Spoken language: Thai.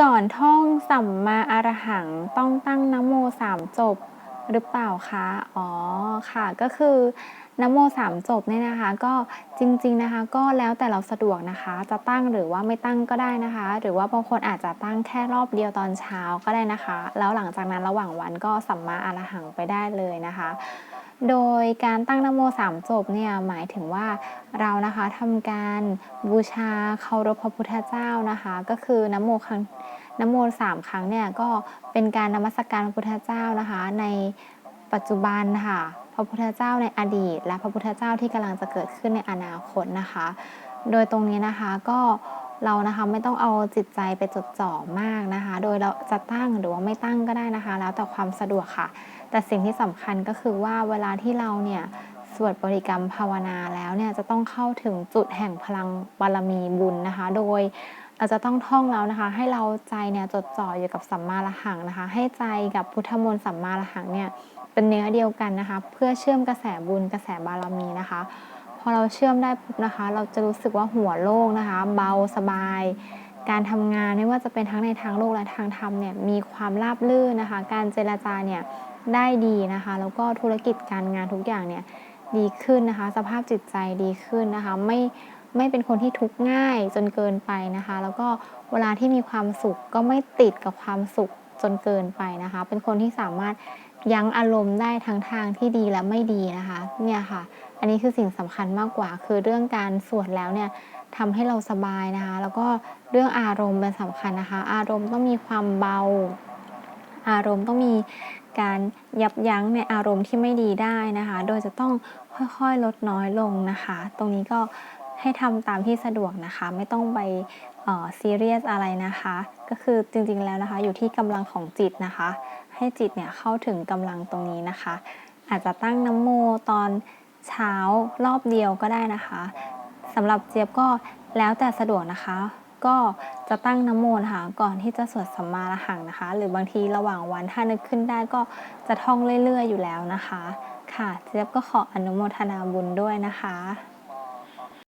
ก่อนท่องสัมมาอรหังต้องตั้งนะโมสามจบหรือเปล่าคะ อ๋อ ค่ะ ก็คือนโมสามจบเนี่ยนะคะ ก็จริงๆนะคะ ก็แล้วแต่เราสะดวกนะคะ จะตั้งหรือว่าไม่ตั้งก็ได้นะคะ หรือว่าบางคนอาจจะตั้งแค่รอบเดียวตอนเช้าก็ได้นะคะ แล้วหลังจากนั้นระหว่างวันก็สัมมาอรหังไปได้เลยนะคะ โดยการตั้งนโมสามจบเนี่ยหมายถึงว่าเรานะคะทำการบูชาเคารพพระพุทธเจ้านะคะ ก็คือนโมครั้งนโมสามครั้งเนี่ยก็เป็นการนมัสการพระพุทธเจ้านะคะ ในปัจจุบันค่ะพระพุทธเจ้าในอดีต และพระพุทธเจ้าที่กำลังจะเกิดขึ้นในอนาคตนะคะ โดยตรงนี้นะคะก็ เรานะคะไม่ต้องเอาจิตใจไปจดจ่อมากนะคะ โดยเราจะตั้งหรือว่าไม่ตั้งก็ได้นะคะ แล้วแต่ความสะดวกค่ะ แต่สิ่งที่สำคัญก็คือว่าเวลาที่เราเนี่ยสวดบริกรรมภาวนาแล้วเนี่ยจะต้องเข้าถึงจุดแห่งพลังบารมีบุญนะคะ โดยเราจะต้องท่องแล้วนะคะ ให้เราใจเนี่ยจดจ่ออยู่กับสัมมาละหังนะคะ ให้ใจกับพุทธมนต์สัมมาละหังเนี่ยเป็นเนื้อเดียวกันนะคะ เพื่อเชื่อมกระแสบุญกระแสบารมีนะคะ พอเราเชื่อมได้ปุ๊บนะคะ เราจะรู้สึกว่าหัวโล่งนะคะ เบาสบาย การทำงานไม่ว่าจะเป็นทั้งในทางโลกและทางธรรมเนี่ยมีความราบรื่นนะคะ การเจรจาเนี่ยได้ดีนะคะ แล้วก็ธุรกิจการงานทุกอย่างเนี่ยดีขึ้นนะคะ สภาพจิตใจดีขึ้นนะคะ ไม่ไม่เป็นคนที่ทุกข์ง่ายจนเกินไปนะคะ แล้วก็เวลาที่มีความสุขก็ไม่ติดกับความสุขจนเกินไปนะคะ เป็นคนที่สามารถยั้งอารมณ์ได้ทั้งทางที่ดีและไม่ดีนะคะ เนี่ยค่ะ อันนี้คือสิ่งสำคัญมากกว่า คือเรื่องการสวดแล้วเนี่ยทำให้เราสบายนะคะ แล้วก็เรื่องอารมณ์เป็นสำคัญนะคะ อารมณ์ต้องมีความเบา อารมณ์ต้องมีการยับยั้งในอารมณ์ที่ไม่ดีได้นะคะ โดยจะต้องค่อยๆลดน้อยลงนะคะ ตรงนี้ก็ให้ทำตามที่สะดวกนะคะ ไม่ต้องไปซีเรียสอะไรนะคะ ก็คือจริงๆแล้วนะคะ อยู่ที่กำลังของจิตนะคะ ให้จิตเนี่ยเข้าถึงกำลังตรงนี้นะคะ อาจจะตั้งน้ำโมตอน เช้ารอบเดียวก็ได้นะคะสำหรับเจี๊ยบก็แล้วแต่สะดวกนะคะ ก็จะตั้งน้ำโมนะคะก่อนที่จะสวดสัมมาละหังนะคะ หรือบางทีระหว่างวันถ้านึกขึ้นได้ก็จะท่องเรื่อยๆอยู่แล้วนะคะ ค่ะ เจี๊ยบก็ขออนุโมทนาบุญด้วยนะคะ